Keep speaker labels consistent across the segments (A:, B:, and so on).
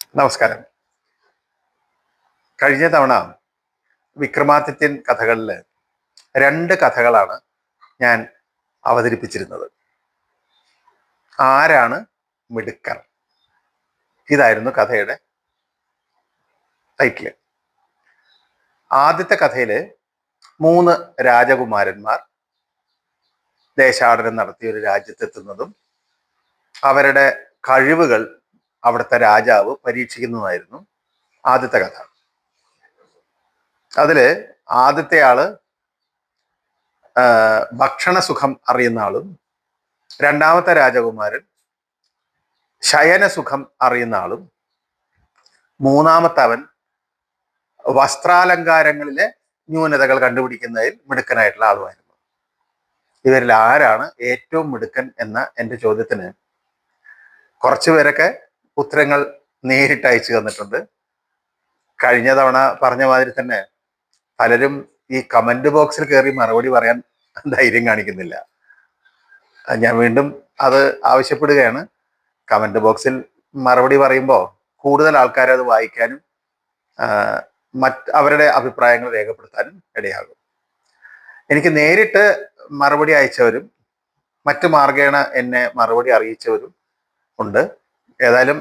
A: നമസ്കാരം. കഴിഞ്ഞ തവണ വിക്രമാദിത്യൻ കഥകളിൽ രണ്ട് കഥകളാണ് ഞാൻ അവതരിപ്പിച്ചിരുന്നത്. ആരാണ് മിടുക്കർ? ഇതായിരുന്നു കഥയുടെ ടൈറ്റിൽ ആദ്യത്തെ കഥയിൽ മൂന്ന് രാജകുമാരന്മാർ ദേശാടനം നടത്തി ഒരു രാജ്യത്തെത്തുന്നതും അവരുടെ കഴിവുകൾ അവിടുത്തെ രാജാവ് പരീക്ഷിക്കുന്നതായിരുന്നു ആദ്യത്തെ കഥ. അതിൽ ആദ്യത്തെ ആൾ ഭക്ഷണ സുഖം അറിയുന്ന ആളും രണ്ടാമത്തെ രാജകുമാരൻ ശയനസുഖം അറിയുന്ന ആളും മൂന്നാമത്തെ അവൻ വസ്ത്രാലങ്കാരങ്ങളിലെ ന്യൂനതകൾ കണ്ടുപിടിക്കുന്നതിൽ മിടുക്കനായിട്ടുള്ള ആളുമായിരുന്നു. ഇവരിൽ ആരാണ് ഏറ്റവും മിടുക്കൻ എന്ന എന്റെ ചോദ്യത്തിന് കുറച്ചു പേരൊക്കെ ഉത്തരങ്ങൾ നേരിട്ട് അയച്ചു തന്നിട്ടുണ്ട്. കഴിഞ്ഞ തവണ പറഞ്ഞ മാതിരി തന്നെ പലരും ഈ കമന്റ് ബോക്സിൽ കയറി മറുപടി പറയാൻ ധൈര്യം കാണിക്കുന്നില്ല. ഞാൻ വീണ്ടും അത് ആവശ്യപ്പെടുകയാണ്. കമന്റ് ബോക്സിൽ മറുപടി പറയുമ്പോൾ കൂടുതൽ ആൾക്കാർ അത് വായിക്കാനും മറ്റ് അവരുടെ അഭിപ്രായങ്ങൾ രേഖപ്പെടുത്താനും ഇടയാകും. എനിക്ക് നേരിട്ട് മറുപടി അയച്ചവരും മറ്റു മാർഗേണ എന്നെ മറുപടി അറിയിച്ചവരും ഉണ്ട്. ഏതായാലും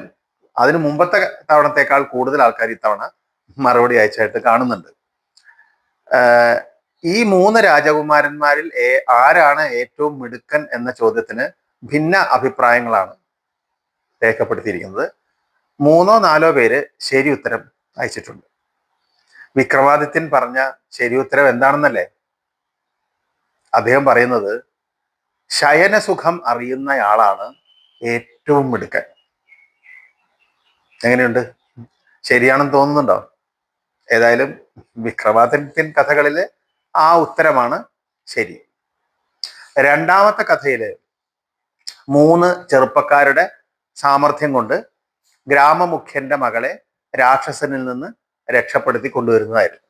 A: അതിന് മുമ്പത്തെ തവണത്തേക്കാൾ കൂടുതൽ ആൾക്കാർ ഇത്തവണ മറുപടി അയച്ചായിട്ട് കാണുന്നുണ്ട്. ഈ മൂന്ന് രാജകുമാരന്മാരിൽ ആരാണ് ഏറ്റവും മിടുക്കൻ എന്ന ചോദ്യത്തിന് ഭിന്ന അഭിപ്രായങ്ങളാണ് രേഖപ്പെടുത്തിയിരിക്കുന്നത്. മൂന്നോ നാലോ പേര് ശരി ഉത്തരം അയച്ചിട്ടുണ്ട്. വിക്രമാദിത്യൻ പറഞ്ഞ ശരി ഉത്തരം എന്താണെന്നല്ലേ? അദ്ദേഹം പറയുന്നത് ശയനസുഖം അറിയുന്നയാളാണ് ഏറ്റവും മിടുക്കൻ. എങ്ങനെയുണ്ട്? ശരിയാണെന്ന് തോന്നുന്നുണ്ടോ? ഏതായാലും വിക്രമാദിത്യൻ കഥകളിലെ ആ ഉത്തരമാണ് ശരി. രണ്ടാമത്തെ കഥയിൽ മൂന്ന് ചെറുപ്പക്കാരുടെ സാമർഥ്യം കൊണ്ട് ഗ്രാമമുഖ്യന്റെ മകളെ രാക്ഷസനിൽ നിന്ന് രക്ഷപ്പെടുത്തി കൊണ്ടുവരുന്നതായിരുന്നു.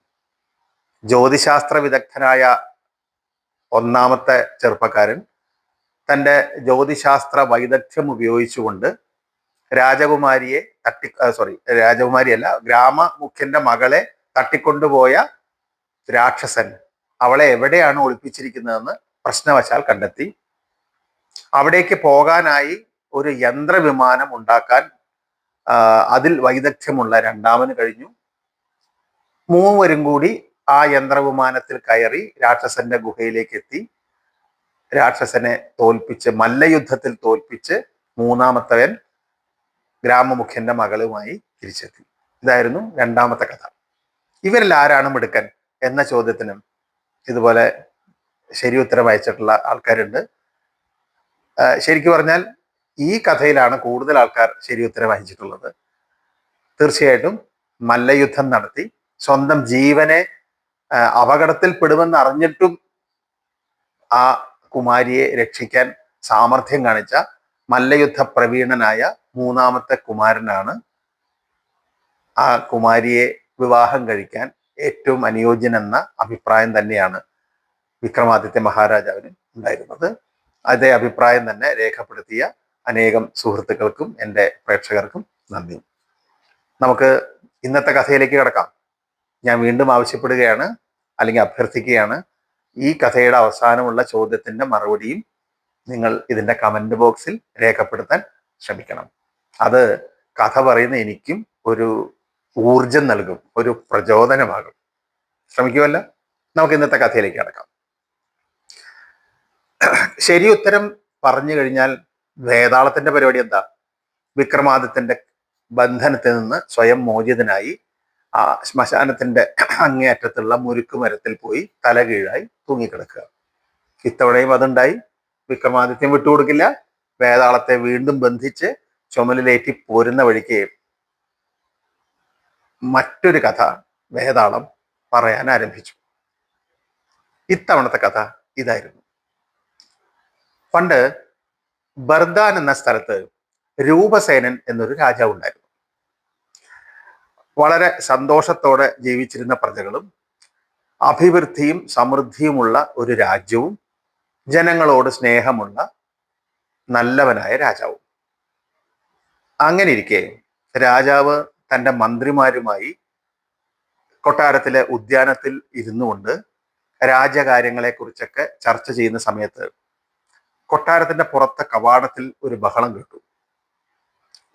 A: ജ്യോതിശാസ്ത്ര വിദഗ്ധനായ ഒന്നാമത്തെ ചെറുപ്പക്കാരൻ തന്റെ ജ്യോതിശാസ്ത്ര വൈദഗ്ധ്യം ഉപയോഗിച്ചുകൊണ്ട് രാജകുമാരിയെ തട്ടി സോറി രാജകുമാരിയല്ല ഗ്രാമമുഖ്യന്റെ മകളെ തട്ടിക്കൊണ്ടുപോയ രാക്ഷസൻ അവളെ എവിടെയാണ് ഒളിപ്പിച്ചിരിക്കുന്നതെന്ന് പ്രശ്നവശാൽ കണ്ടെത്തി. അവിടേക്ക് പോകാനായി ഒരു യന്ത്രവിമാനം ഉണ്ടാക്കാൻ അതിൽ വൈദഗ്ധ്യമുള്ള രണ്ടാമന് കഴിഞ്ഞു. മൂവരും കൂടി ആ യന്ത്രവിമാനത്തിൽ കയറി രാക്ഷസന്റെ ഗുഹയിലേക്ക് എത്തി രാക്ഷസനെ തോൽപ്പിച്ച് മല്ലയുദ്ധത്തിൽ തോൽപ്പിച്ച് മൂന്നാമത്തവൻ ഗ്രാമമുഖ്യന്റെ മകളുമായി തിരിച്ചെത്തി. ഇതായിരുന്നു രണ്ടാമത്തെ കഥ. ഇവരിൽ ആരാണ് മിടുക്കൻ എന്ന ചോദ്യത്തിനും ഇതുപോലെ ശരി ഉത്തരം അയച്ചിട്ടുള്ള ആൾക്കാരുണ്ട്. ശരിക്കു പറഞ്ഞാൽ ഈ കഥയിലാണ് കൂടുതൽ ആൾക്കാർ ശരി ഉത്തരം അയച്ചിട്ടുള്ളത്. തീർച്ചയായിട്ടും മല്ലയുദ്ധം നടത്തി സ്വന്തം ജീവനെ അപകടത്തിൽ പെടുമെന്ന് അറിഞ്ഞിട്ടും ആ കുമാരിയെ രക്ഷിക്കാൻ സാമർഥ്യം കാണിച്ച മല്ലയുദ്ധ പ്രവീണനായ മൂന്നാമത്തെ കുമാരനാണ്. ആ കുമാരിയെ വിവാഹം കഴിക്കാൻ ഏറ്റവും അനുയോജ്യനെന്ന അഭിപ്രായം തന്നെയാണ് വിക്രമാദിത്യ മഹാരാജാവിന് ഉണ്ടായിരുന്നത്. അതേ അഭിപ്രായം തന്നെ രേഖപ്പെടുത്തിയ അനേകം സുഹൃത്തുക്കൾക്കും എന്റെ പ്രേക്ഷകർക്കും നന്ദി. നമുക്ക് ഇന്നത്തെ കഥയിലേക്ക് കിടക്കാം. ഞാൻ വീണ്ടും ആവശ്യപ്പെടുകയാണ് അല്ലെങ്കിൽ അഭ്യർത്ഥിക്കുകയാണ് ഈ കഥയുടെ അവസാനമുള്ള ചോദ്യത്തിന്റെ മറുപടിയും നിങ്ങൾ ഇതിന്റെ കമന്റ് ബോക്സിൽ രേഖപ്പെടുത്താൻ ശ്രമിക്കണം. അത് കഥ പറയുന്ന എനിക്കും ഒരു ഊർജം നൽകും ഒരു പ്രചോദനമാകും. ശ്രമിക്കുമല്ല നമുക്ക് ഇന്നത്തെ കഥയിലേക്ക് കടക്കാം. ശരി ഉത്തരം പറഞ്ഞു കഴിഞ്ഞാൽ വേതാളത്തിന്റെ പരിപാടി എന്താ? വിക്രമാദിത്യന്റെ ബന്ധനത്തിൽ നിന്ന് സ്വയം മോചിതനായി ആ ശ്മശാനത്തിന്റെ അങ്ങേയറ്റത്തുള്ള മുരുക്ക് മരത്തിൽ പോയി തല കീഴായി തൂങ്ങിക്കിടക്കുക. ഇത്തവണയും അതുണ്ടായി. വിക്രമാദിത്യം വിട്ടുകൊടുക്കില്ല. വേതാളത്തെ വീണ്ടും ബന്ധിച്ച് ചുമലിലേറ്റി പോരുന്ന വഴിക്ക് മറ്റൊരു കഥ വേതാളം പറയാൻ ആരംഭിച്ചു. ഇത്തവണത്തെ കഥ ഇതായിരുന്നു. പണ്ട് ബർദാൻ എന്ന സ്ഥലത്ത് രൂപസേനൻ എന്നൊരു രാജാവ് ഉണ്ടായിരുന്നു. വളരെ സന്തോഷത്തോടെ ജീവിച്ചിരുന്ന പ്രജകളും അഭിവൃദ്ധിയും സമൃദ്ധിയുമുള്ള ഒരു രാജ്യവും ജനങ്ങളോട് സ്നേഹമുള്ള നല്ലവനായ രാജാവും. അങ്ങനെ ഇരിക്കെ രാജാവ് തന്റെ മന്ത്രിമാരുമായി കൊട്ടാരത്തിലെ ഉദ്യാനത്തിൽ ഇരുന്നു കൊണ്ട് രാജകാര്യങ്ങളെ കുറിച്ചൊക്കെ ചർച്ച ചെയ്യുന്ന സമയത്ത് കൊട്ടാരത്തിന്റെ പുറത്തെ കവാടത്തിൽ ഒരു ബഹളം കേട്ടു.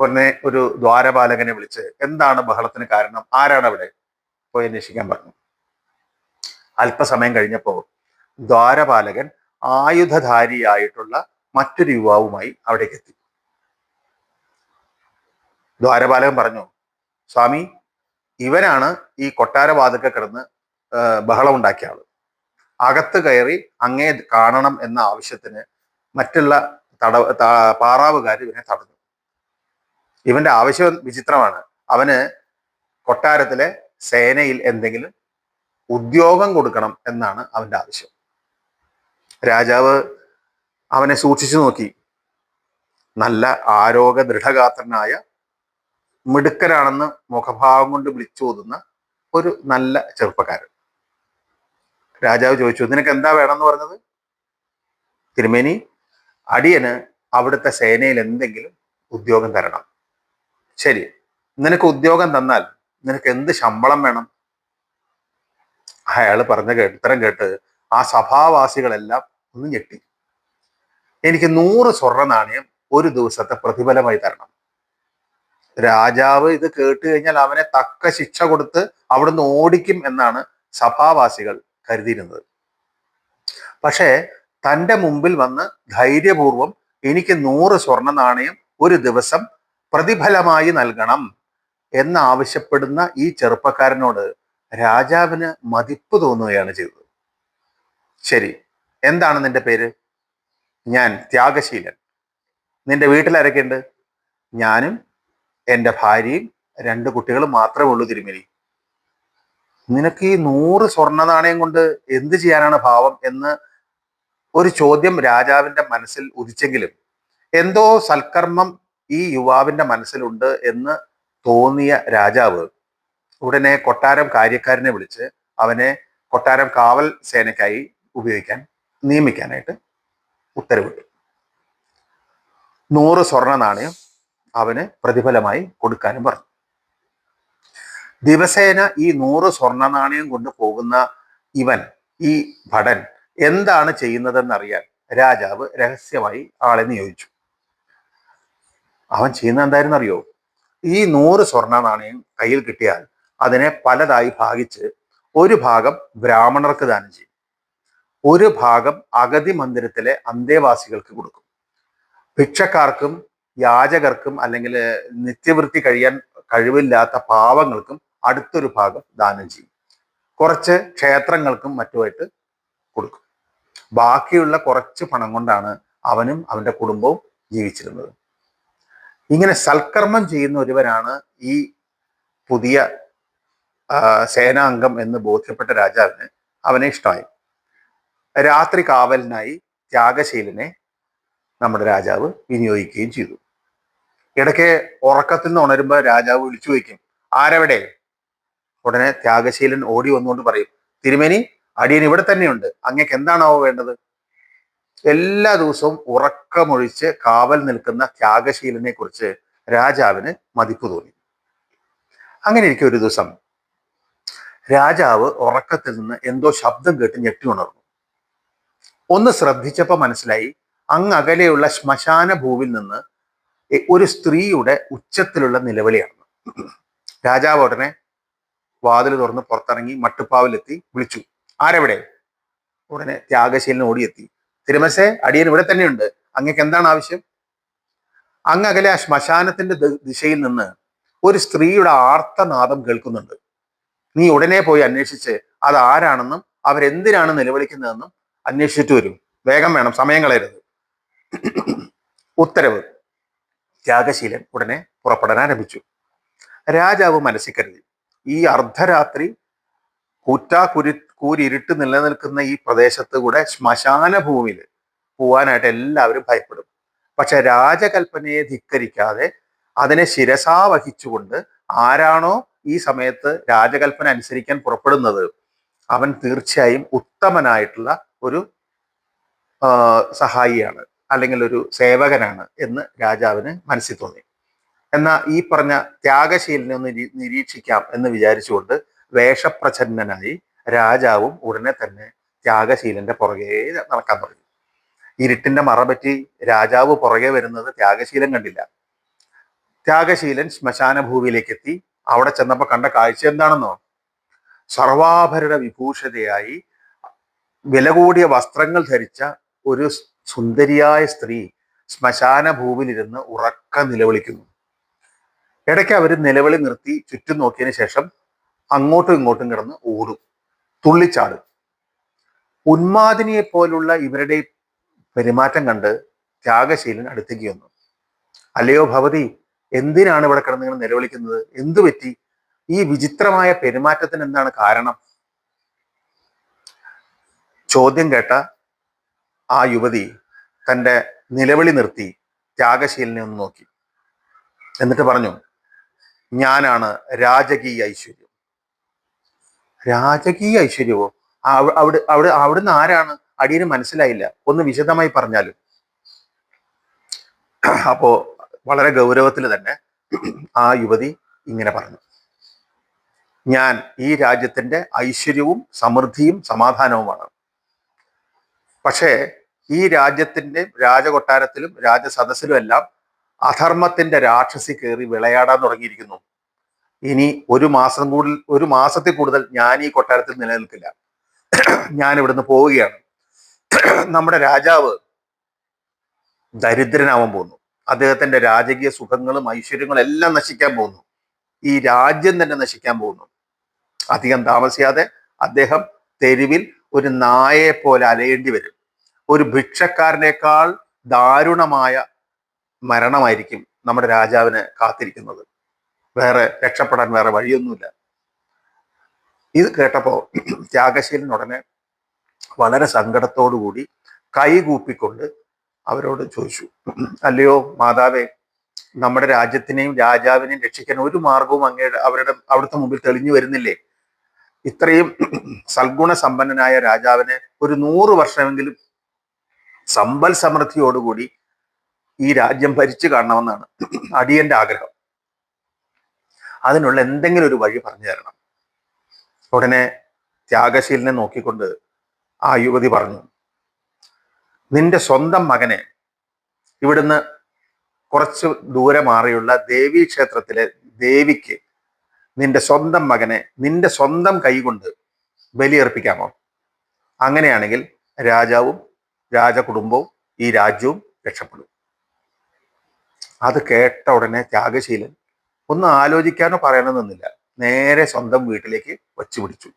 A: ഉടനെ ഒരു ദ്വാരപാലകനെ വിളിച്ച് എന്താണ് ബഹളത്തിന് കാരണം? ആരാണ് അവിടെ പോയി അന്വേഷിക്കാൻ പറഞ്ഞു. അല്പസമയം കഴിഞ്ഞപ്പോൾ ദ്വാരപാലകൻ ആയുധധാരിയായിട്ടുള്ള മറ്റൊരു യുവാവുമായി അവിടേക്ക് എത്തി. ദ്വാരപാലകൻ പറഞ്ഞു. സ്വാമി ഇവനാണ് ഈ കൊട്ടാരവാതൊക്കെ കിടന്ന് ബഹളം ഉണ്ടാക്കിയ ആൾ. അകത്ത് കയറി അങ്ങേ കാണണം എന്ന ആവശ്യത്തിന് മറ്റുള്ള തട പാറാവുകാർ ഇവനെ തടഞ്ഞു. ഇവന്റെ ആവശ്യം വിചിത്രമാണ്. അവന് കൊട്ടാരത്തിലെ സേനയിൽ എന്തെങ്കിലും ഉദ്യോഗം കൊടുക്കണം എന്നാണ് അവന്റെ ആവശ്യം. രാജാവ് അവനെ സൂക്ഷിച്ചു നോക്കി. നല്ല ആരോഗ്യ ദൃഢഗാത്രനായ മിടുക്കനാണെന്ന് മുഖഭാവം കൊണ്ട് വിളിച്ചോതുന്ന ഒരു നല്ല ചെറുപ്പക്കാരൻ. രാജാവ് ചോദിച്ചു നിനക്ക് എന്താ വേണമെന്ന് പറഞ്ഞത്? തിരുമേനി അടിയന് അവിടുത്തെ സേനയിൽ എന്തെങ്കിലും ഉദ്യോഗം തരണം. ശരി നിനക്ക് ഉദ്യോഗം തന്നാൽ നിനക്ക് എന്ത് ശമ്പളം വേണം? അയാൾ പറഞ്ഞ ഉത്തരം കേട്ട് ആ സഭാവാസികളെല്ലാം ഒന്ന് ഞെട്ടി. എനിക്ക് നൂറ് സ്വർണ നാണയം ഒരു ദിവസത്തെ പ്രതിഫലമായി തരണം. രാജാവ് ഇത് കേട്ട് കഴിഞ്ഞാൽ അവനെ തക്ക ശിക്ഷ കൊടുത്ത് അവിടുന്ന് ഓടിക്കും എന്നാണ് സഭാവാസികൾ കരുതിയിരുന്നത്. പക്ഷേ തന്റെ മുമ്പിൽ വന്ന് ധൈര്യപൂർവം എനിക്ക് നൂറ് സ്വർണ നാണയം ഒരു ദിവസം പ്രതിഫലമായി നൽകണം എന്നാവശ്യപ്പെടുന്ന ഈ ചെറുപ്പക്കാരനോട് രാജാവിന് മതിപ്പ് തോന്നുകയാണ് ചെയ്തത്. ശരി എന്താണ് നിന്റെ പേര്? ഞാൻ ത്യാഗശീലൻ. നിന്റെ വീട്ടിൽ ആരൊക്കെയുണ്ട്? ഞാനും എന്റെ ഭാര്യയും രണ്ട് കുട്ടികളും മാത്രമേ ഉള്ളൂ തിരുമേനി. നിനക്ക് ഈ നൂറ് സ്വർണ നാണയം കൊണ്ട് എന്ത് ചെയ്യാനാണ് ഭാവം എന്ന് ഒരു ചോദ്യം രാജാവിന്റെ മനസ്സിൽ ഉദിച്ചെങ്കിലും എന്തോ സൽക്കർമ്മം ഈ യുവാവിന്റെ മനസ്സിലുണ്ട് എന്ന് തോന്നിയ രാജാവ് ഉടനെ കൊട്ടാരം കാര്യക്കാരനെ വിളിച്ച് അവനെ കൊട്ടാരം കാവൽ സേനയ്ക്കായി ഉപയോഗിക്കാൻ നിയമിക്കാനായിട്ട് ഉത്തരവിട്ടു. നൂറ് സ്വർണ നാണയം അവന് പ്രതിഫലമായി കൊടുക്കാനും പറഞ്ഞു. ദിവസേന ഈ നൂറ് സ്വർണ നാണയം കൊണ്ട് പോകുന്ന ഇവൻ ഈ ഭടൻ എന്താണ് ചെയ്യുന്നതെന്നറിയാൻ രാജാവ് രഹസ്യമായി ആളെ നിയോഗിച്ചു. അവൻ ചെയ്യുന്ന എന്തായിരുന്നു അറിയോ ഈ നൂറ് സ്വർണ നാണയം കയ്യിൽ കിട്ടിയാൽ അതിനെ പലതായി ഭാഗിച്ച് ഒരു ഭാഗം ബ്രാഹ്മണർക്ക് ദാനം ചെയ്യും. ഒരു ഭാഗം അഗതി മന്ദിരത്തിലെ അന്തേവാസികൾക്ക് കൊടുക്കും. ഭിക്ഷക്കാർക്കും യാചകർക്കും അല്ലെങ്കിൽ നിത്യവൃത്തി കഴിയാൻ കഴിവില്ലാത്ത പാവങ്ങൾക്കും അടുത്തൊരു ഭാഗം ദാനം ചെയ്യും കുറച്ച് ക്ഷേത്രങ്ങൾക്കും മറ്റുമായിട്ട് കൊടുക്കും. ബാക്കിയുള്ള കുറച്ച് പണം കൊണ്ടാണ് അവനും അവന്റെ കുടുംബവും ജീവിച്ചിരുന്നത്. ഇങ്ങനെ സൽക്കർമ്മം ചെയ്യുന്ന ഒരുവനാണ് ഈ പുതിയ സേനാംഗം എന്ന് ബോധ്യപ്പെട്ട രാജാവിന് അവനെ ഇഷ്ടമായി. രാത്രി കാവലിനായി ത്യാഗശീലനെ നമ്മുടെ രാജാവ് വിനിയോഗിക്കുകയും ചെയ്തു. ഇടയ്ക്ക് ഉറക്കത്തിൽ നിന്ന് ഉണരുമ്പോൾ രാജാവ് വിളിച്ചു വയ്ക്കും ആരവിടെ? ഉടനെ ത്യാഗശീലൻ ഓടി വന്നുകൊണ്ട് പറയും തിരുമേനി അടിയൻ ഇവിടെ തന്നെയുണ്ട്. അങ്ങക്ക് എന്താണാവോ വേണ്ടത്? എല്ലാ ദിവസവും ഉറക്കമൊഴിച്ച് കാവൽ നിൽക്കുന്ന ത്യാഗശീലനെ കുറിച്ച് രാജാവിന് മതിപ്പ് തോന്നി. അങ്ങനെ ഇരിക്കും ഒരു ദിവസം രാജാവ് ഉറക്കത്തിൽ നിന്ന് എന്തോ ശബ്ദം കേട്ട് ഞെട്ടി ഉണർന്നു. ഒന്ന് ശ്രദ്ധിച്ചപ്പോൾ മനസ്സിലായി അങ്ങ് അകലെയുള്ള ശ്മശാന ഭൂവിൽ നിന്ന് ഒരു സ്ത്രീയുടെ ഉച്ചത്തിലുള്ള നിലവിളിയാണ്. രാജാവ് ഉടനെ വാതിൽ തുറന്ന് പുറത്തിറങ്ങി മട്ടുപ്പാവിലെത്തി വിളിച്ചു. ആരെവിടെ? ഉടനെ ത്യാഗശീലൻ ഓടിയെത്തി. തിരുമസേ അടിയൻ ഇവിടെ തന്നെയുണ്ട്. അങ്ങക്ക് എന്താണ് ആവശ്യം? അങ്ങ് അകലെ ആ ശ്മശാനത്തിന്റെ ദിശയിൽ നിന്ന് ഒരു സ്ത്രീയുടെ ആർത്തനാദം കേൾക്കുന്നുണ്ട്. നീ ഉടനെ പോയി അന്വേഷിച്ച് അത് ആരാണെന്നും അവരെന്തിനാണ് നിലവിളിക്കുന്നതെന്നും അന്വേഷിച്ചിട്ട് വരും. വേഗം വേണം സമയം കളയരുത്. ഉത്തരവ്. ത്യാഗശീലൻ ഉടനെ പുറപ്പെടാൻ ആരംഭിച്ചു രാജാവ് മനസ്സിൽ കരുതി. ഈ അർദ്ധരാത്രി കൂറ്റാ കുരി കൂരിരുട്ട് നിലനിൽക്കുന്ന ഈ പ്രദേശത്ത് കൂടെ ശ്മശാന ഭൂമിയിൽ പോവാനായിട്ട് എല്ലാവരും ഭയപ്പെടും. പക്ഷെ രാജകൽപ്പനയെ ധിക്കരിക്കാതെ അതിനെ ശിരസാ വഹിച്ചുകൊണ്ട് ആരാണോ ഈ സമയത്ത് രാജകൽപ്പന അനുസരിക്കാൻ പുറപ്പെടുന്നത് അവൻ തീർച്ചയായും ഉത്തമനായിട്ടുള്ള ഒരു സഹായിയാണ്. അല്ലെങ്കിൽ ഒരു സേവകനാണ് എന്ന് രാജാവിന് മനസ്സിൽ തോന്നി. എന്നാൽ ഈ പറഞ്ഞ ത്യാഗശീലനെ ഒന്ന് നിരീക്ഷിക്കാം എന്ന് വിചാരിച്ചുകൊണ്ട് വേഷപ്രച്ഛന്നനായി രാജാവും ഉടനെ തന്നെ ത്യാഗശീലന്റെ പുറകെ നടക്കാൻ തുടങ്ങി. ഇരുട്ടിന്റെ മറ പറ്റി രാജാവ് പുറകെ വരുന്നത് ത്യാഗശീലൻ കണ്ടില്ല. ത്യാഗശീലൻ ശ്മശാന ഭൂമിയിലേക്ക് എത്തി അവിടെ ചെന്നപ്പോൾ കണ്ട കാഴ്ച എന്താണെന്നോ? സർവാഭരണ വിഭൂഷതയായി വില കൂടിയ വസ്ത്രങ്ങൾ ധരിച്ച ഒരു സുന്ദരിയായ സ്ത്രീ ശ്മശാന ഭൂമിയിലിരുന്ന് ഉറക്ക നിലവിളിക്കുന്നു. ഇടയ്ക്ക് അവർ നിലവിളി നിർത്തി ചുറ്റും നോക്കിയതിന് ശേഷം അങ്ങോട്ടും ഇങ്ങോട്ടും കിടന്ന് ഓടും തുള്ളിച്ചാടും. ഉന്മാദിനിയെ പോലുള്ള ഇവരുടെ പെരുമാറ്റം കണ്ട് ത്യാഗശീലൻ അടുത്തേക്ക് വന്നു. അല്ലയോ ഭവതി എന്തിനാണ് ഇവിടെ കിടന്ന് ഇങ്ങനെ നിലവിളിക്കുന്നത്? എന്തു പറ്റി? ഈ വിചിത്രമായ പെരുമാറ്റത്തിന് എന്താണ് കാരണം? ചോദ്യം കേട്ട ആ യുവതി തന്റെ നിലവിളി നിർത്തി ത്യാഗശീലനെ ഒന്ന് നോക്കി. എന്നിട്ട് പറഞ്ഞു ഞാനാണ് രാജകീയ ഐശ്വര്യം. രാജകീയ ഐശ്വര്യമോ? അവിടെ അവിടെ അവിടുന്ന് ആരാണ്? അടിയന് മനസ്സിലായില്ല. ഒന്ന് വിശദമായി പറഞ്ഞാലും. അപ്പോ വളരെ ഗൗരവത്തിൽ തന്നെ ആ യുവതി ഇങ്ങനെ പറഞ്ഞു. ഞാൻ ഈ രാജ്യത്തിന്റെ ഐശ്വര്യവും സമൃദ്ധിയും സമാധാനവുമാണ്. പക്ഷേ ഈ രാജ്യത്തിന്റെ രാജകൊട്ടാരത്തിലും രാജസദസ്സിലും എല്ലാം അധർമ്മത്തിന്റെ രാക്ഷസി കയറി വിളയാടാൻ തുടങ്ങിയിരിക്കുന്നു. ഇനി ഒരു മാസം കൂടുതൽ ഒരു മാസത്തിൽ കൂടുതൽ ഞാൻ ഈ കൊട്ടാരത്തിൽ നിലനിൽക്കില്ല. ഞാൻ ഇവിടുന്ന് പോവുകയാണ്. നമ്മുടെ രാജാവ് ദരിദ്രനാവാൻ പോകുന്നു. അദ്ദേഹത്തിന്റെ രാജകീയ സുഖങ്ങളും ഐശ്വര്യങ്ങളും എല്ലാം നശിക്കാൻ പോകുന്നു. ഈ രാജ്യം തന്നെ നശിക്കാൻ പോകുന്നു. അധികം താമസിയാതെ അദ്ദേഹം തെരുവിൽ ഒരു നായയെ പോലെ അലയേണ്ടി വരും. ഒരു ഭിക്ഷക്കാരനേക്കാൾ ദാരുണമായ മരണമായിരിക്കും നമ്മുടെ രാജാവിന് കാത്തിരിക്കുന്നത്. വേറെ രക്ഷപ്പെടാൻ വേറെ വഴിയൊന്നുമില്ല. ഇത് കേട്ടപ്പോ ത്യാഗശീലൻ ഉടനെ വളരെ സങ്കടത്തോടുകൂടി കൈകൂപ്പിക്കൊണ്ട് അവരോട് ചോദിച്ചു അല്ലയോ മാതാവേ നമ്മുടെ രാജ്യത്തിനെയും രാജാവിനെയും രക്ഷിക്കാൻ ഒരു മാർഗവും അങ്ങയുടെ അവരുടെ അവിടുത്തെ മുമ്പിൽ തെളിഞ്ഞു വരുന്നില്ലേ? ഇത്രയും സൽഗുണ സമ്പന്നനായ രാജാവിനെ ഒരു നൂറ് വർഷമെങ്കിലും സമ്പൽ സമൃദ്ധിയോടുകൂടി ഈ രാജ്യം ഭരിച്ചു കാണണമെന്നാണ് അടിയന്റെ ആഗ്രഹം. അതിനുള്ള എന്തെങ്കിലും ഒരു വഴി പറഞ്ഞു തരണം. ഉടനെ ത്യാഗശീലനെ നോക്കിക്കൊണ്ട് ആ യുവതി പറഞ്ഞു നിന്റെ സ്വന്തം മകനെ ഇവിടുന്ന് കുറച്ച് ദൂരെ മാറിയുള്ള ദേവീ ക്ഷേത്രത്തിലെ ദേവിക്ക് നിന്റെ സ്വന്തം മകനെ നിന്റെ സ്വന്തം കൈകൊണ്ട് ബലിയർപ്പിക്കാമോ? അങ്ങനെയാണെങ്കിൽ രാജാവും രാജകുടുംബവും ഈ രാജ്യവും രക്ഷപ്പെടും. അത് കേട്ട ഉടനെ ത്യാഗശീലൻ ഒന്ന് ആലോചിക്കാനോ പറയണമെന്നില്ല നേരെ സ്വന്തം വീട്ടിലേക്ക് വച്ചു പിടിച്ചു.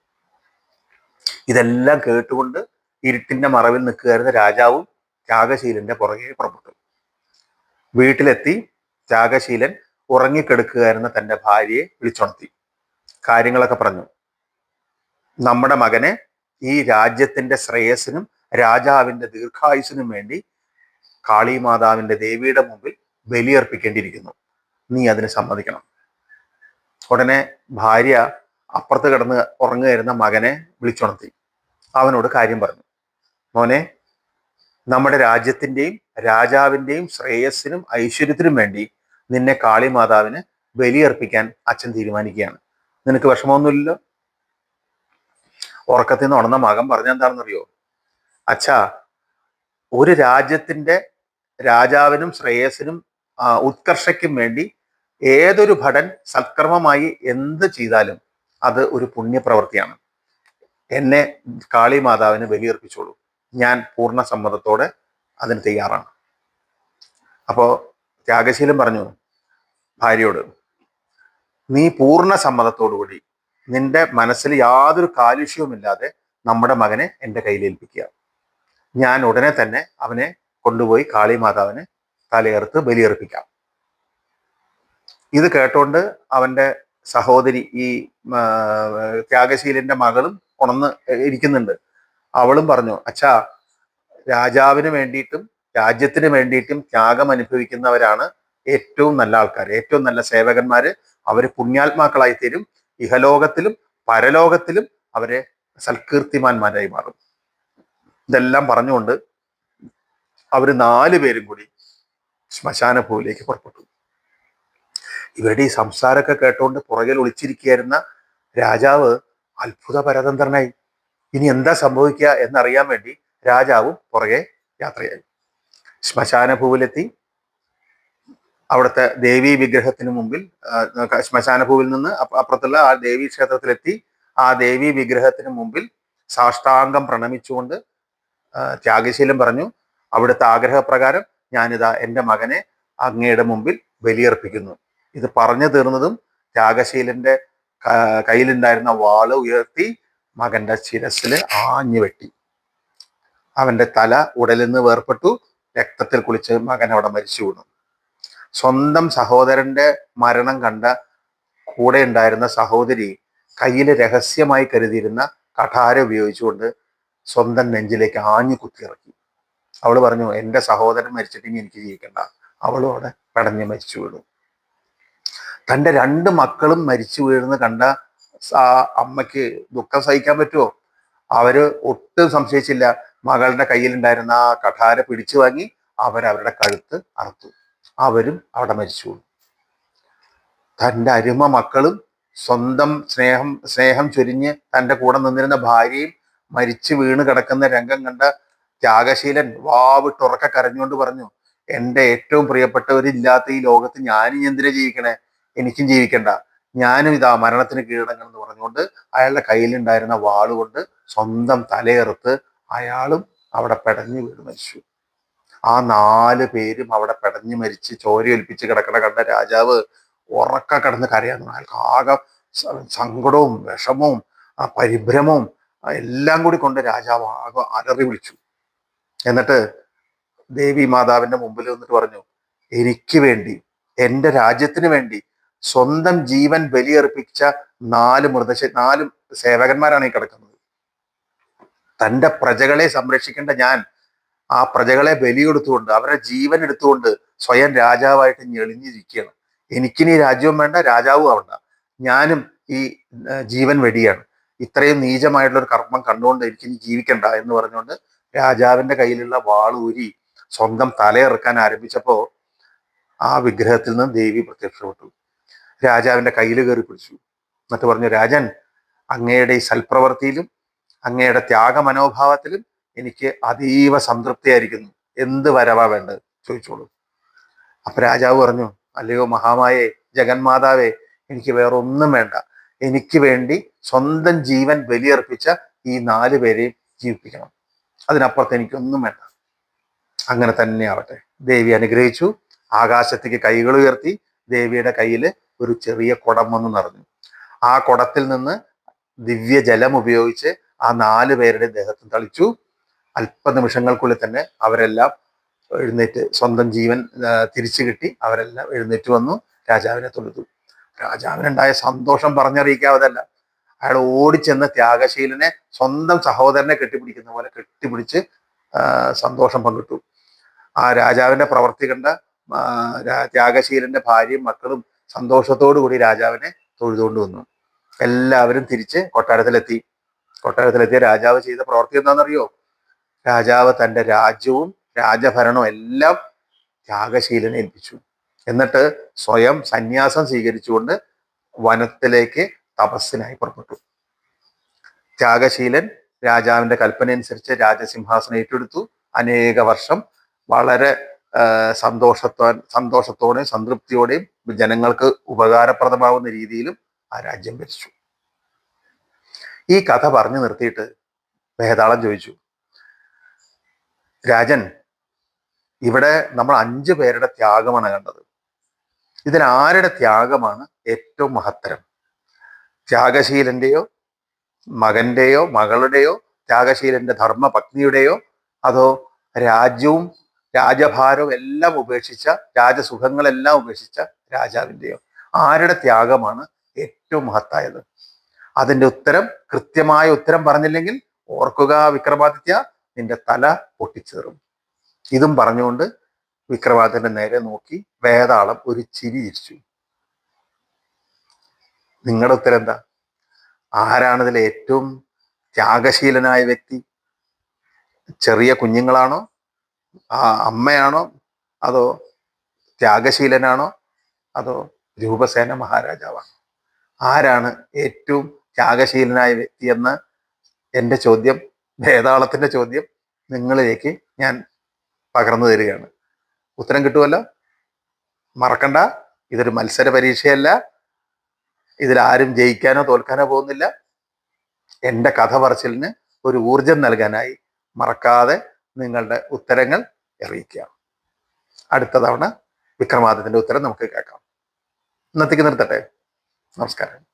A: ഇതെല്ലാം കേട്ടുകൊണ്ട് ഇരുട്ടിന്റെ മറവിൽ നിൽക്കുകയായിരുന്ന രാജാവും ത്യാഗശീലന്റെ പുറകെ പുറപ്പെട്ടു. വീട്ടിലെത്തി ത്യാഗശീലൻ ഉറങ്ങിക്കെടുക്കുകയായിരുന്ന തന്റെ ഭാര്യയെ വിളിച്ചുണർത്തി. കാര്യങ്ങളൊക്കെ പറഞ്ഞു. നമ്മുടെ മകനെ ഈ രാജ്യത്തിന്റെ ശ്രേയസിനും രാജാവിന്റെ ദീർഘായുസിനും വേണ്ടി കാളിമാതാവിന്റെ ദേവിയുടെ മുമ്പിൽ ബലിയർപ്പിക്കേണ്ടിയിരിക്കുന്നു. നീ അതിന് സമ്മതിക്കണം. ഉടനെ ഭാര്യ അപ്പുറത്ത് കിടന്ന് ഉറങ്ങുകയായിരുന്ന മകനെ വിളിച്ചുണർത്തി. അവനോട് കാര്യം പറഞ്ഞു. മോനെ നമ്മുടെ രാജ്യത്തിന്റെയും രാജാവിന്റെയും ശ്രേയസ്സിനും ഐശ്വര്യത്തിനും വേണ്ടി നിന്നെ കാളിമാതാവിന് ബലിയർപ്പിക്കാൻ അച്ഛൻ തീരുമാനിക്കുകയാണ്. നിനക്ക് വിഷമമൊന്നുമില്ലല്ലോ? ഉറക്കത്തിൽ നിന്ന് ഉണർന്ന മകൻ പറഞ്ഞ എന്താണെന്നറിയോ അച്ഛാ ഒരു രാജ്യത്തിന്റെ രാജാവിനും ശ്രേയസിനും ഉത്കർഷയ്ക്കും വേണ്ടി ഏതൊരു ഭടൻ സത്കർമ്മമായി എന്ത് ചെയ്താലും അത് ഒരു പുണ്യപ്രവൃത്തിയാണ്. എന്നെ കാളി മാതാവിന് ബലിയർപ്പിച്ചോളൂ. ഞാൻ പൂർണ സമ്മതത്തോടെ അതിന് തയ്യാറാണ്. അപ്പോൾ ത്യാഗശീലൻ പറഞ്ഞു ഭാര്യയോട് നീ പൂർണ സമ്മതത്തോടുകൂടി നിന്റെ മനസ്സിൽ യാതൊരു കാലുഷ്യവുമില്ലാതെ നമ്മുടെ മകനെ എന്റെ കയ്യിൽ ഏൽപ്പിക്കുക ഞാൻ ഉടനെ തന്നെ അവനെ കൊണ്ടുപോയി കാളി മാതാവിനെ തലയേർത്ത് ബലിയർപ്പിക്കാം. ഇത് കേട്ടോണ്ട് അവന്റെ സഹോദരി ഈ ത്യാഗശീലന്റെ മകളും ഉണർന്ന് ഇരിക്കുന്നുണ്ട്. അവളും പറഞ്ഞു അച്ഛാ രാജാവിന് വേണ്ടിയിട്ടും രാജ്യത്തിന് വേണ്ടിയിട്ടും ത്യാഗം അനുഭവിക്കുന്നവരാണ് ഏറ്റവും നല്ല ആൾക്കാർ ഏറ്റവും നല്ല സേവകന്മാര്. അവർ പുണ്യാത്മാക്കളായി തീരും ഇഹലോകത്തിലും പരലോകത്തിലും അവരെ സൽകീർത്തിമാന്മാരായി മാറും. ഇതെല്ലാം പറഞ്ഞുകൊണ്ട് അവർ നാല് പേരും കൂടി ശ്മശാന ഭൂമിയിലേക്ക് പുറപ്പെട്ടു. ഇവരുടെ ഈ സംസാരമൊക്കെ കേട്ടുകൊണ്ട് പുറകിൽ ഒളിച്ചിരിക്കുകയായിരുന്ന രാജാവ് അത്ഭുത പരതന്ത്രനായി ഇനി എന്താ സംഭവിക്കുക എന്നറിയാൻ വേണ്ടി രാജാവും പുറകെ യാത്രയായി. ശ്മശാന ഭൂവിലെത്തി അവിടുത്തെ ദേവീ വിഗ്രഹത്തിന് മുമ്പിൽ ആ, ശ്മശാന ഭൂവിൽ നിന്ന് അപ്പുറത്തുള്ള ആ ദേവീ ക്ഷേത്രത്തിലെത്തി. ആ ദേവീ വിഗ്രഹത്തിന് മുമ്പിൽ സാഷ്ടാംഗം പ്രണമിച്ചുകൊണ്ട് ത്യാഗശീലം പറഞ്ഞു. അവിടുത്തെ ആഗ്രഹപ്രകാരം ഞാനിതാ എന്റെ മകനെ അങ്ങയുടെ മുമ്പിൽ ബലിയർപ്പിക്കുന്നു. ഇത് പറഞ്ഞു തീർന്നതും ത്യാഗശീലന്റെ കയ്യിലുണ്ടായിരുന്ന വാൾ ഉയർത്തി മകന്റെ ശിരസിൽ ആഞ്ഞു വെട്ടി. അവന്റെ തല ഉടലിൽ നിന്ന് വേർപെട്ടു രക്തത്തിൽ കുളിച്ച് മകൻ അവിടെ മരിച്ചു വീണു. സ്വന്തം സഹോദരന്റെ മരണം കണ്ട കൂടെ ഉണ്ടായിരുന്ന സഹോദരി കയ്യിൽ രഹസ്യമായി കരുതിയിരുന്ന കഠാര ഉപയോഗിച്ചുകൊണ്ട് സ്വന്തം നെഞ്ചിലേക്ക് ആഞ്ഞു കുത്തിയിറക്കി. അവൾ പറഞ്ഞു എന്റെ സഹോദരൻ മരിച്ചിട്ട് ഇനി എനിക്ക് ജീവിക്കണ്ട. അവളും അവിടെ പടഞ്ഞ് മരിച്ചു വീണു. തന്റെ രണ്ട് മക്കളും മരിച്ചു വീഴുന്ന കണ്ട ആ അമ്മയ്ക്ക് ദുഃഖം സഹിക്കാൻ പറ്റുമോ അവർ ഒട്ടും സംശയിച്ചില്ല. മകളുടെ കയ്യിലുണ്ടായിരുന്ന ആ കഠാര പിടിച്ചു വാങ്ങി അവരവരുടെ കഴുത്ത് അറുത്തു. അവരും അവിടെ മരിച്ചു. തന്റെ അരുമ മക്കളും സ്വന്തം സ്നേഹം സ്നേഹം ചൊരിഞ്ഞ് തന്റെ കൂടെ നിന്നിരുന്ന ഭാര്യയും മരിച്ചു വീണ് കിടക്കുന്ന രംഗം കണ്ട ത്യാഗശീലൻ വാവിട്ടുറക്ക കരഞ്ഞുകൊണ്ട് പറഞ്ഞു എന്റെ ഏറ്റവും പ്രിയപ്പെട്ടവരില്ലാത്ത ഈ ലോകത്ത് ഞാനും എന്തിനാ ജീവിക്കണേ? എനിക്കും ജീവിക്കണ്ട. ഞാനും ഇതാ മരണത്തിന് കീഴടങ്ങണം എന്ന് പറഞ്ഞുകൊണ്ട് അയാളുടെ കയ്യിലുണ്ടായിരുന്ന വാളുകൊണ്ട് സ്വന്തം തലയെറുത്ത് അയാളും അവിടെ പെടഞ്ഞു വീണ് മരിച്ചു. ആ നാല് പേരും അവിടെ പെടഞ്ഞു മരിച്ച് ചോരയൊലിപ്പിച്ച് കിടക്കണ കണ്ട രാജാവ് ഉറക്ക കിടന്ന് കരയാൻ അയാൾക്ക് ആകെ സങ്കടവും വിഷമവും പരിഭ്രമവും എല്ലാം കൂടി കൊണ്ട് രാജാവ് ആകെ അലറി വിളിച്ചു. എന്നിട്ട് ദേവി മാതാവിന്റെ മുമ്പിൽ വന്നിട്ട് പറഞ്ഞു എനിക്ക് വേണ്ടി എന്റെ രാജ്യത്തിന് വേണ്ടി സ്വന്തം ജീവൻ ബലിയർപ്പിച്ച നാല് മൃതശ നാല് സേവകന്മാരാണ് ഈ കിടക്കുന്നത്. തന്റെ പ്രജകളെ സംരക്ഷിക്കേണ്ട ഞാൻ ആ പ്രജകളെ ബലിയെടുത്തുകൊണ്ട് അവരുടെ ജീവൻ എടുത്തുകൊണ്ട് സ്വയം രാജാവായിട്ട് ഞെളിഞ്ഞിരിക്കുകയാണ്. എനിക്കിനി രാജ്യവും വേണ്ട രാജാവും ആവണ്ട. ഞാനും ഈ ജീവൻ വെടിയാണ്. ഇത്രയും നീചമായിട്ടുള്ള ഒരു കർമ്മം കണ്ടുകൊണ്ട് എനിക്കിനി ജീവിക്കണ്ട എന്ന് പറഞ്ഞുകൊണ്ട് രാജാവിന്റെ കയ്യിലുള്ള വാളൂരി സ്വന്തം തലയിറക്കാൻ ആരംഭിച്ചപ്പോ ആ വിഗ്രഹത്തിൽ നിന്ന് ദേവി പ്രത്യക്ഷപ്പെട്ടു. രാജാവിന്റെ കയ്യിൽ കയറി പിടിച്ചു. എന്നിട്ട് പറഞ്ഞു രാജൻ അങ്ങയുടെ ഈ സൽപ്രവൃത്തിയിലും അങ്ങയുടെ ത്യാഗ മനോഭാവത്തിലും എനിക്ക് അതീവ സംതൃപ്തിയായിരിക്കുന്നു. എന്ത് വരവാ വേണ്ടത്? ചോദിച്ചോളൂ. അപ്പൊ രാജാവ് പറഞ്ഞു അല്ലയോ മഹാമായേ ജഗന്മാതാവേ എനിക്ക് വേറെ ഒന്നും വേണ്ട. എനിക്ക് വേണ്ടി സ്വന്തം ജീവൻ ബലിയർപ്പിച്ച ഈ നാല് പേരെയും ജീവിപ്പിക്കണം. അതിനപ്പുറത്ത് എനിക്കൊന്നും വേണ്ട. അങ്ങനെ തന്നെ ആവട്ടെ. ദേവി അനുഗ്രഹിച്ചു. ആകാശത്തേക്ക് കൈകൾ ഉയർത്തി ദേവിയുടെ കയ്യിൽ ഒരു ചെറിയ കുടം വന്ന് നിറഞ്ഞു. ആ കുടത്തിൽ നിന്ന് ദിവ്യ ജലം ഉപയോഗിച്ച് ആ നാല് പേരുടെ ദേഹത്തും തളിച്ചു. അല്പ നിമിഷങ്ങൾക്കുള്ളിൽ തന്നെ അവരെല്ലാം എഴുന്നേറ്റ് സ്വന്തം ജീവൻ തിരിച്ചു കിട്ടി. അവരെല്ലാം എഴുന്നേറ്റ് വന്നു. രാജാവിനെ തൊഴുതു. രാജാവിനുണ്ടായ സന്തോഷം പറഞ്ഞറിയിക്കാവതല്ല അയാൾ ഓടിച്ചെന്ന് ത്യാഗശീലനെ സ്വന്തം സഹോദരനെ കെട്ടിപ്പിടിക്കുന്ന പോലെ കെട്ടിപ്പിടിച്ച് സന്തോഷം പങ്കിട്ടു. ആ രാജാവിന്റെ പ്രവർത്തി കണ്ട ത്യാഗശീലന്റെ ഭാര്യയും മക്കളും സന്തോഷത്തോടു കൂടി രാജാവിനെ തൊഴുതുകൊണ്ട് വന്നു. എല്ലാവരും തിരിച്ച് കൊട്ടാരത്തിലെത്തി. കൊട്ടാരത്തിലെത്തിയ രാജാവ് ചെയ്ത പ്രവർത്തി എന്താണെന്നറിയോ? രാജാവ് തന്റെ രാജ്യവും രാജഭരണവും എല്ലാം ത്യാഗശീലനെ ഏൽപ്പിച്ചു. എന്നിട്ട് സ്വയം സന്യാസം സ്വീകരിച്ചുകൊണ്ട് വനത്തിലേക്ക് തപസ്സിനായി പുറപ്പെട്ടു. ത്യാഗശീലൻ രാജാവിന്റെ കൽപ്പനയനുസരിച്ച് രാജസിംഹാസനം ഏറ്റെടുത്തു. അനേക വർഷം വളരെ സന്തോഷത്തോ സന്തോഷത്തോടെയും സംതൃപ്തിയോടെയും ജനങ്ങൾക്ക് ഉപകാരപ്രദമാവുന്ന രീതിയിലും ആ രാജ്യം ഭരിച്ചു. ഈ കഥ പറഞ്ഞു നിർത്തിയിട്ട് വേതാളം ചോദിച്ചു. രാജൻ ഇവിടെ നമ്മൾ അഞ്ചു പേരുടെ ത്യാഗമാണ് കണ്ടത്. ഇതിൽ ആരുടെ ത്യാഗമാണ് ഏറ്റവും മഹത്തരം? ത്യാഗശീലന്റെയോ മകന്റെയോ മകളുടെയോ ത്യാഗശീലന്റെ ധർമ്മപത്നിയുടെയോ അതോ രാജ്യവും രാജഭാരവും എല്ലാം ഉപേക്ഷിച്ച രാജസുഖങ്ങളെല്ലാം ഉപേക്ഷിച്ച രാജാവിന്റെയോ ആരുടെ ത്യാഗമാണ് ഏറ്റവും മഹത്തായത്? അതിന്റെ ഉത്തരം കൃത്യമായ ഉത്തരം പറഞ്ഞില്ലെങ്കിൽ ഓർക്കുക വിക്രമാദിത്യ നിന്റെ തല പൊട്ടിച്ചേറും. ഇതും പറഞ്ഞുകൊണ്ട് വിക്രമാദിത്യന്റെ നേരെ നോക്കി വേതാളം ഒരു ചിരി ചിരിച്ചു. നിങ്ങളുടെ ഉത്തരം എന്താ? ആരാണ് ഇതിൽ ഏറ്റവും ത്യാഗശീലനായ വ്യക്തി? ചെറിയ കുഞ്ഞുങ്ങളാണോ? ആ അമ്മയാണോ? അതോ ത്യാഗശീലനാണോ? അതോ രൂപസേന മഹാരാജാവാണ്? ആരാണ് ഏറ്റവും ത്യാഗശീലനായ വ്യക്തി എന്ന് എന്റെ ചോദ്യം വേതാളത്തിന്റെ ചോദ്യം നിങ്ങളിലേക്ക് ഞാൻ പകർന്നു തരികയാണ്. ഉത്തരം കിട്ടുമല്ലോ മറക്കണ്ട. ഇതൊരു മത്സര പരീക്ഷയല്ല. ഇതിലാരും ജയിക്കാനോ തോൽക്കാനോ പോകുന്നില്ല. എന്റെ കഥ പറച്ചിലിന് ഒരു ഊർജം നൽകാനായി മറക്കാതെ നിങ്ങളുടെ ഉത്തരങ്ങൾ അറിയിക്കുക അടുത്ത തവണ വിക്രമാദിത്യന്റെ ഉത്തരം നമുക്ക് കേൾക്കാം. ഇന്നത്തേക്ക് നിർത്തട്ടെ. നമസ്കാരം.